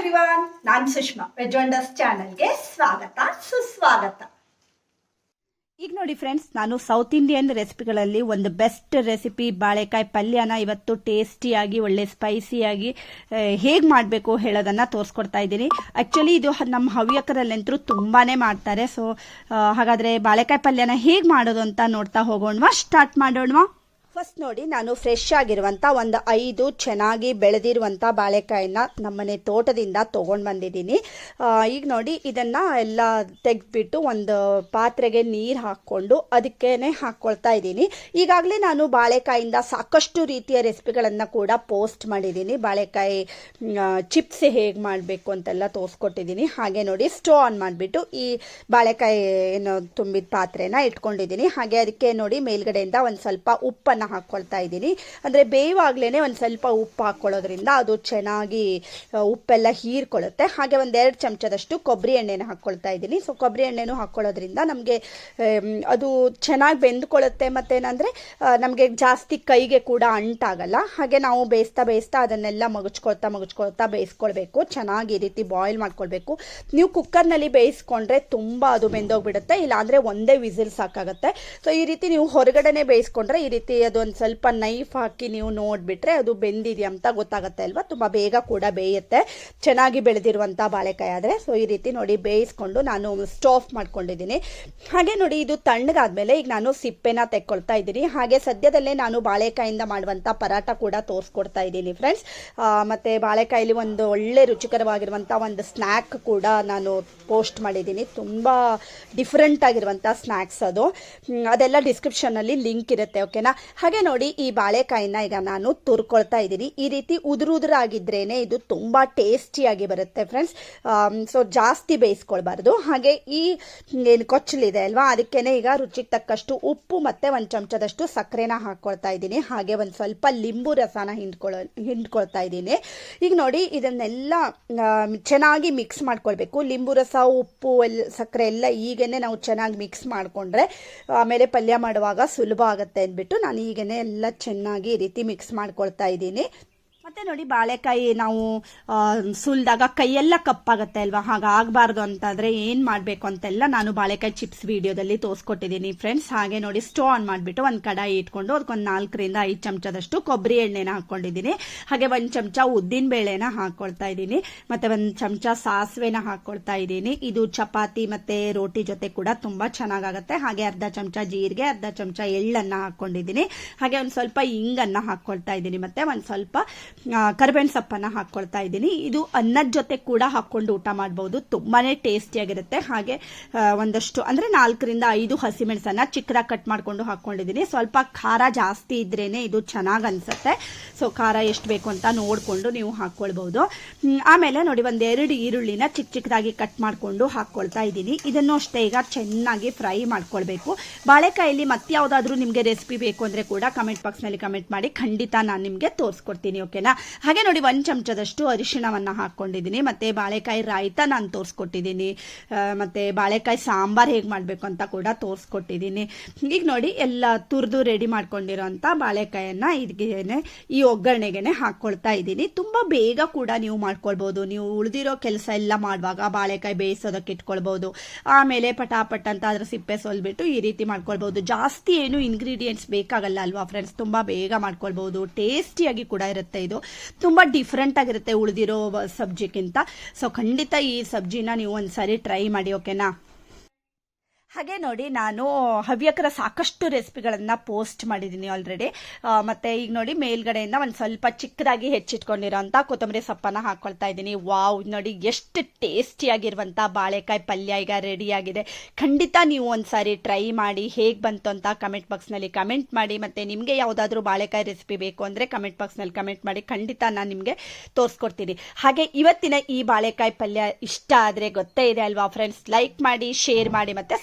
Everyone ನಾನು Sushma. Veg ಚಾನಲ್ಗೆ ಸ್ವಾಗತ, ಸುಸ್ವಾಗತ. ಈಗ ನೋಡಿ ಫ್ರೆಂಡ್ಸ್ ನಾನು ಸೌತ್ ಇಂಡಿಯನ್ ರೆಸಿಪಿಗಳಲ್ಲಿ ಒಂದು ಬೆಸ್ಟ್ ರೆಸಿಪಿ ಬಾಳೆಕಾಯಿ ಪಲ್ಯನ ಇವತ್ತು ಟೇಸ್ಟಿಯಾಗಿ ಒಳ್ಳೆ ಸ್ಪೈಸಿಯಾಗಿ ಹೇಗೆ ಮಾಡಬೇಕು ಹೇಳೋದನ್ನು ತೋರಿಸ್ಕೊಡ್ತಾ ಇದ್ದೀನಿ. ಆ್ಯಕ್ಚುಲಿ ಇದು ನಮ್ಮ ಹವ್ಯಕರಲ್ಲಂತರೂ ತುಂಬಾ ಮಾಡ್ತಾರೆ. ಸೊ ಹಾಗಾದರೆ ಬಾಳೆಕಾಯಿ ಪಲ್ಯನ ಹೇಗೆ ಮಾಡೋದು ಅಂತ ನೋಡ್ತಾ ಹೋಗೋಣವಾ? ಸ್ಟಾರ್ಟ್ ಮಾಡೋಣವಾ? ಫಸ್ಟ್ ನೋಡಿ, ನಾನು ಫ್ರೆಶ್ ಆಗಿರುವಂಥ ಒಂದು ಐದು ಚೆನ್ನಾಗಿ ಬೆಳೆದಿರುವಂಥ ಬಾಳೆಕಾಯಿನ ನಮ್ಮನೆ ತೋಟದಿಂದ ತೊಗೊಂಡು ಬಂದಿದ್ದೀನಿ. ಈಗ ನೋಡಿ, ಇದನ್ನು ಎಲ್ಲ ತೆಗೆದ್ಬಿಟ್ಟು ಒಂದು ಪಾತ್ರೆಗೆ ನೀರು ಹಾಕ್ಕೊಂಡು ಅದಕ್ಕೇ ಹಾಕ್ಕೊಳ್ತಾ ಇದ್ದೀನಿ. ಈಗಾಗಲೇ ನಾನು ಬಾಳೆಕಾಯಿಂದ ಸಾಕಷ್ಟು ರೀತಿಯ ರೆಸಿಪಿಗಳನ್ನು ಕೂಡ ಪೋಸ್ಟ್ ಮಾಡಿದ್ದೀನಿ. ಬಾಳೆಕಾಯಿ ಚಿಪ್ಸ್ ಹೇಗೆ ಮಾಡಬೇಕು ಅಂತೆಲ್ಲ ತೋರಿಸ್ಕೊಟ್ಟಿದ್ದೀನಿ. ಹಾಗೆ ನೋಡಿ, ಸ್ಟೋ ಆನ್ ಮಾಡಿಬಿಟ್ಟು ಈ ಬಾಳೆಕಾಯಿ ಏನು ತುಂಬಿದ ಪಾತ್ರೆನ ಇಟ್ಕೊಂಡಿದ್ದೀನಿ. ಹಾಗೆ ಅದಕ್ಕೆ ನೋಡಿ, ಮೇಲ್ಗಡೆಯಿಂದ ಒಂದು ಸ್ವಲ್ಪ ಉಪ್ಪನ್ನು ಹಾಕ್ಕೊಳ್ತಾ ಇದ್ದೀನಿ. ಅಂದರೆ ಬೇಯುವಾಗಲೇ ಒಂದು ಸ್ವಲ್ಪ ಉಪ್ಪು ಹಾಕ್ಕೊಳ್ಳೋದ್ರಿಂದ ಅದು ಚೆನ್ನಾಗಿ ಉಪ್ಪೆಲ್ಲ ಹೀರ್ಕೊಳ್ಳುತ್ತೆ. ಹಾಗೆ ಒಂದೆರಡು ಚಮಚದಷ್ಟು ಕೊಬ್ಬರಿ ಎಣ್ಣೆನ ಹಾಕ್ಕೊಳ್ತಾ ಇದ್ದೀನಿ. ಸೊ ಕೊಬ್ಬರಿ ಎಣ್ಣೆನೂ ಹಾಕ್ಕೊಳ್ಳೋದ್ರಿಂದ ನಮಗೆ ಅದು ಚೆನ್ನಾಗಿ ಬೆಂದ್ಕೊಳ್ಳುತ್ತೆ ಮತ್ತೇನಂದರೆ ನಮಗೆ ಜಾಸ್ತಿ ಕೈಗೆ ಕೂಡ ಅಂಟಾಗಲ್ಲ. ಹಾಗೆ ನಾವು ಬೇಯಿಸ್ತಾ ಬೇಯಿಸ್ತಾ ಅದನ್ನೆಲ್ಲ ಮಗುಚ್ಕೊಳ್ತಾ ಮಗುಚ್ಕೊಳ್ತಾ ಬೇಯಿಸ್ಕೊಳ್ಬೇಕು. ಚೆನ್ನಾಗಿ ಈ ರೀತಿ ಬಾಯ್ಲ್ ಮಾಡ್ಕೊಳ್ಬೇಕು. ನೀವು ಕುಕ್ಕರ್ನಲ್ಲಿ ಬೇಯಿಸ್ಕೊಂಡ್ರೆ ತುಂಬ ಅದು ಬೆಂದೋಗ್ಬಿಡುತ್ತೆ. ಇಲ್ಲಾಂದರೆ ಒಂದೇ ವಿಸಿಲ್ ಸಾಕಾಗುತ್ತೆ. ಸೊ ಈ ರೀತಿ ನೀವು ಹೊರಗಡೆನೆ ಬೇಯಿಸ್ಕೊಂಡ್ರೆ ಈ ರೀತಿ ಅದೊಂದು ಸ್ವಲ್ಪ ನೈಫ್ ಹಾಕಿ ನೀವು ನೋಡಿಬಿಟ್ರೆ ಅದು ಬೆಂದಿದೆಯಾ ಅಂತ ಗೊತ್ತಾಗುತ್ತೆ ಅಲ್ವಾ? ತುಂಬ ಬೇಗ ಕೂಡ ಬೇಯುತ್ತೆ. ಚೆನ್ನಾಗಿ ಬೆಳೆದಿರುವಂಥ ಬಾಳೆಕಾಯಿ ಆದರೆ. ಸೊ ಈ ರೀತಿ ನೋಡಿ ಬೇಯಿಸ್ಕೊಂಡು ನಾನು ಸ್ಟೋಫ್ ಮಾಡ್ಕೊಂಡಿದ್ದೀನಿ. ಹಾಗೆ ನೋಡಿ, ಇದು ತಣ್ಣಗಾದ್ಮೇಲೆ ಈಗ ನಾನು ಸಿಪ್ಪೆನ ತೆಕ್ಕೊಳ್ತಾ ಇದ್ದೀನಿ. ಹಾಗೆ ಸದ್ಯದಲ್ಲೇ ನಾನು ಬಾಳೆಕಾಯಿಂದ ಮಾಡುವಂಥ ಪರಾಟ ಕೂಡ ತೋರಿಸ್ಕೊಡ್ತಾ ಇದ್ದೀನಿ ಫ್ರೆಂಡ್ಸ್ ಮತ್ತು ಬಾಳೆಕಾಯಲ್ಲಿ ಒಂದು ಒಳ್ಳೆ ರುಚಿಕರವಾಗಿರುವಂಥ ಒಂದು ಸ್ನ್ಯಾಕ್ ಕೂಡ ನಾನು ಪೋಸ್ಟ್ ಮಾಡಿದ್ದೀನಿ. ತುಂಬ ಡಿಫ್ರೆಂಟ್ ಆಗಿರುವಂಥ ಸ್ನ್ಯಾಕ್ಸ್ ಅದು. ಅದೆಲ್ಲ ಡಿಸ್ಕ್ರಿಪ್ಷನಲ್ಲಿ ಲಿಂಕ್ ಇರುತ್ತೆ ಓಕೆನಾ ಹಾಗೆ ನೋಡಿ ಈ ಬಾಳೆಕಾಯಿನ ಈಗ ನಾನು ತುರ್ಕೊಳ್ತಾ ಇದ್ದೀನಿ. ಈ ರೀತಿ ಉದುರು ಉದುರಾಗಿದ್ರೇನೆ ಇದು ತುಂಬ ಟೇಸ್ಟಿಯಾಗಿ ಬರುತ್ತೆ ಫ್ರೆಂಡ್ಸ್ ಸೊ ಜಾಸ್ತಿ ಬೇಯಿಸ್ಕೊಳ್ಬಾರ್ದು. ಹಾಗೆ ಈ ಏನು ಕೊಚ್ಚಲಿದೆ ಅಲ್ವಾ, ಅದಕ್ಕೇನೆ ಈಗ ರುಚಿಗೆ ತಕ್ಕಷ್ಟು ಉಪ್ಪು ಮತ್ತು ಒಂದು ಚಮಚದಷ್ಟು ಸಕ್ಕರೆನ ಹಾಕ್ಕೊಳ್ತಾ ಇದ್ದೀನಿ. ಹಾಗೆ ಒಂದು ಸ್ವಲ್ಪ ಲಿಂಬು ರಸನ ಹಿಂಡ್ಕೊಳ್ಳೋ ಹಿಂಡ್ಕೊಳ್ತಾ ಇದ್ದೀನಿ. ಈಗ ನೋಡಿ ಇದನ್ನೆಲ್ಲ ಚೆನ್ನಾಗಿ ಮಿಕ್ಸ್ ಮಾಡ್ಕೊಳ್ಬೇಕು. ಲಿಂಬು ರಸ, ಉಪ್ಪು ಎಲ್ಲ ಸಕ್ಕರೆ ಎಲ್ಲ ಈಗೇನೆ ನಾವು ಚೆನ್ನಾಗಿ ಮಿಕ್ಸ್ ಮಾಡಿಕೊಂಡ್ರೆ ಆಮೇಲೆ ಪಲ್ಯ ಮಾಡುವಾಗ ಸುಲಭ ಆಗುತ್ತೆ ಅಂದ್ಬಿಟ್ಟು ನಾನು ಈಗೇನೆ ಎಲ್ಲ ಚೆನ್ನಾಗಿ ರೀತಿ ಮಿಕ್ಸ್ ಮಾಡ್ಕೊಳ್ತಾ ಇದ್ದೀನಿ. ಮತ್ತೆ ನೋಡಿ ಬಾಳೆಕಾಯಿ ನಾವು ಸುಲ್ದಾಗ ಕೈಯೆಲ್ಲ ಕಪ್ಪಾಗುತ್ತೆ ಅಲ್ವಾ? ಹಾಗಾಗಬಾರ್ದು ಅಂತಂದರೆ ಏನು ಮಾಡಬೇಕು ಅಂತೆಲ್ಲ ನಾನು ಬಾಳೆಕಾಯಿ ಚಿಪ್ಸ್ ವಿಡಿಯೋದಲ್ಲಿ ತೋರಿಸ್ಕೊಟ್ಟಿದ್ದೀನಿ ಫ್ರೆಂಡ್ಸ್ ಹಾಗೆ ನೋಡಿ ಸ್ಟೋ ಆನ್ ಮಾಡಿಬಿಟ್ಟು ಒಂದು ಕಡಾಯಿ ಇಟ್ಕೊಂಡು ಅದಕ್ಕೊಂದು ನಾಲ್ಕರಿಂದ ಐದು ಚಮಚದಷ್ಟು ಕೊಬ್ಬರಿ ಎಣ್ಣೆನ ಹಾಕ್ಕೊಂಡಿದ್ದೀನಿ. ಹಾಗೆ ಒಂದು ಚಮಚ ಉದ್ದಿನ ಬೇಳೆನ ಹಾಕ್ಕೊಳ್ತಾ ಇದ್ದೀನಿ. ಮತ್ತು ಒಂದು ಚಮಚ ಸಾಸಿವೆನ ಹಾಕ್ಕೊಳ್ತಾ ಇದ್ದೀನಿ. ಇದು ಚಪಾತಿ ಮತ್ತು ರೋಟಿ ಜೊತೆ ಕೂಡ ತುಂಬ ಚೆನ್ನಾಗಾಗುತ್ತೆ. ಹಾಗೆ ಅರ್ಧ ಚಮಚ ಜೀರಿಗೆ, ಅರ್ಧ ಚಮಚ ಎಳ್ಳನ್ನು ಹಾಕ್ಕೊಂಡಿದ್ದೀನಿ. ಹಾಗೆ ಒಂದು ಸ್ವಲ್ಪ ಇಂಗನ್ನು ಹಾಕ್ಕೊಳ್ತಾ ಇದ್ದೀನಿ. ಮತ್ತು ಒಂದು ಸ್ವಲ್ಪ ಕರ್ಬೇವಿನ ಸೊಪ್ಪನ್ನು ಹಾಕ್ಕೊಳ್ತಾ ಇದ್ದೀನಿ. ಇದು ಅನ್ನದ ಜೊತೆ ಕೂಡ ಹಾಕ್ಕೊಂಡು ಊಟ ಮಾಡ್ಬೋದು. ತುಂಬಾ ಟೇಸ್ಟಿಯಾಗಿರುತ್ತೆ. ಹಾಗೆ ಒಂದಷ್ಟು, ಅಂದರೆ ನಾಲ್ಕರಿಂದ ಐದು ಹಸಿಮೆಣಸನ್ನು ಚಿಕ್ಕದಾಗಿ ಕಟ್ ಮಾಡಿಕೊಂಡು ಹಾಕ್ಕೊಂಡಿದ್ದೀನಿ ಸ್ವಲ್ಪ ಖಾರ ಜಾಸ್ತಿ ಇದ್ರೇನೆ ಇದು ಚೆನ್ನಾಗಿ ಅನ್ಸುತ್ತೆ. ಸೊ ಖಾರ ಎಷ್ಟು ಬೇಕು ಅಂತ ನೋಡಿಕೊಂಡು ನೀವು ಹಾಕ್ಕೊಳ್ಬೋದು ಆಮೇಲೆ ನೋಡಿ, ಒಂದೆರಡು ಈರುಳ್ಳಿನ ಚಿಕ್ಕ ಚಿಕ್ಕದಾಗಿ ಕಟ್ ಮಾಡಿಕೊಂಡು ಹಾಕ್ಕೊಳ್ತಾ ಇದ್ದೀನಿ. ಇದನ್ನು ಅಷ್ಟೇ ಈಗ ಚೆನ್ನಾಗಿ ಫ್ರೈ ಮಾಡ್ಕೊಳ್ಬೇಕು. ಬಾಳೆಕಾಯಲ್ಲಿ ಮತ್ತೆ ಯಾವುದಾದ್ರೂ ನಿಮಗೆ ರೆಸಿಪಿ ಬೇಕು ಅಂದರೆ ಕೂಡ ಕಮೆಂಟ್ ಬಾಕ್ಸ್ನಲ್ಲಿ ಕಮೆಂಟ್ ಮಾಡಿ ಖಂಡಿತ ನಾನು ನಿಮಗೆ ತೋರಿಸ್ಕೊಡ್ತೀನಿ ಓಕೆನಾ ಹಾಗೆ ನೋಡಿ ಒಂದು ಚಮಚದಷ್ಟು ಅರಿಶಿಣವನ್ನು ಹಾಕ್ಕೊಂಡಿದ್ದೀನಿ ಮತ್ತು ಬಾಳೆಕಾಯಿ ರಾಯಿತ ನಾನು ತೋರಿಸ್ಕೊಟ್ಟಿದ್ದೀನಿ. ಮತ್ತು ಬಾಳೆಕಾಯಿ ಸಾಂಬಾರ್ ಹೇಗೆ ಮಾಡಬೇಕು ಅಂತ ಕೂಡ ತೋರಿಸ್ಕೊಟ್ಟಿದ್ದೀನಿ. ಈಗ ನೋಡಿ ಎಲ್ಲ ತುರಿದು ರೆಡಿ ಮಾಡ್ಕೊಂಡಿರೋಂಥ ಬಾಳೆಕಾಯನ್ನು ಇದಕ್ಕೆ ಈ ಒಗ್ಗರಣೆಗೆ ಹಾಕ್ಕೊಳ್ತಾ ಇದ್ದೀನಿ. ತುಂಬ ಬೇಗ ಕೂಡ ನೀವು ಮಾಡ್ಕೊಳ್ಬೋದು. ನೀವು ಉಳಿದಿರೋ ಕೆಲಸ ಎಲ್ಲ ಮಾಡುವಾಗ ಬಾಳೆಕಾಯಿ ಬೇಯಿಸೋದಕ್ಕೆ ಇಟ್ಕೊಳ್ಬೋದು. ಆಮೇಲೆ ಪಟಾಪಟ್ ಅಂತ ಅದರ ಸಿಪ್ಪೆ ಸೊಲ್ಬಿಟ್ಟು ಈ ರೀತಿ ಮಾಡ್ಕೊಳ್ಬೋದು. ಜಾಸ್ತಿ ಏನು ಇಂಗ್ರೀಡಿಯೆಂಟ್ಸ್ ಬೇಕಾಗಲ್ಲ ಅಲ್ವಾ ಫ್ರೆಂಡ್ಸ್ ತುಂಬ ಬೇಗ ಮಾಡ್ಕೊಳ್ಬೋದು. ಟೇಸ್ಟಿಯಾಗಿ ಕೂಡ ಇರುತ್ತೆ ಇದು ತುಂಬ ಡಿಫ್ರೆಂಟ್ ಆಗಿರುತ್ತೆ ಉಳಿದಿರೋ ಸಬ್ಜಿಗಿಂತ ಸೊ ಖಂಡಿತ ಈ ಸಬ್ಜಿನ ನೀವು ಒಂದ್ಸರಿ ಟ್ರೈ ಮಾಡಿ ಓಕೆನಾ ಹಾಗೆ ನೋಡಿ, ನಾನು ಹವ್ಯಕರ ಸಾಕಷ್ಟು ರೆಸಿಪಿಗಳನ್ನು ಪೋಸ್ಟ್ ಮಾಡಿದ್ದೀನಿ ಆಲ್ರೆಡಿ ಮತ್ತು ಈಗ ನೋಡಿ, ಮೇಲ್ಗಡೆಯಿಂದ ಒಂದು ಸ್ವಲ್ಪ ಚಿಕ್ಕದಾಗಿ ಹೆಚ್ಚಿಟ್ಕೊಂಡಿರೋಂಥ ಕೊತ್ತಂಬರಿ ಸೊಪ್ಪನ್ನು ಹಾಕ್ಕೊಳ್ತಾ ಇದ್ದೀನಿ. ವಾವ್ ನೋಡಿ ಎಷ್ಟು ಟೇಸ್ಟಿಯಾಗಿರುವಂಥ ಬಾಳೆಕಾಯಿ ಪಲ್ಯ ಈಗ ರೆಡಿಯಾಗಿದೆ ಖಂಡಿತ ನೀವು ಒಂದು ಸಾರಿ ಟ್ರೈ ಮಾಡಿ, ಹೇಗೆ ಬಂತು ಅಂತ ಕಮೆಂಟ್ ಬಾಕ್ಸ್ನಲ್ಲಿ ಕಮೆಂಟ್ ಮಾಡಿ, ಮತ್ತು ನಿಮಗೆ ಯಾವುದಾದ್ರೂ ಬಾಳೆಕಾಯಿ ರೆಸಿಪಿ ಬೇಕು ಅಂದರೆ ಕಮೆಂಟ್ ಬಾಕ್ಸ್ನಲ್ಲಿ ಕಮೆಂಟ್ ಮಾಡಿ, ಖಂಡಿತ ನಾನು ನಿಮಗೆ ತೋರಿಸ್ಕೊಡ್ತೀನಿ. ಹಾಗೆ ಇವತ್ತಿನ ಈ ಬಾಳೆಕಾಯಿ ಪಲ್ಯ ಇಷ್ಟ ಆದರೆ ಗೊತ್ತೇ ಇದೆ ಅಲ್ವಾ ಫ್ರೆಂಡ್ಸ್ ಲೈಕ್ ಮಾಡಿ ಶೇರ್ ಮಾಡಿ, ಮತ್ತು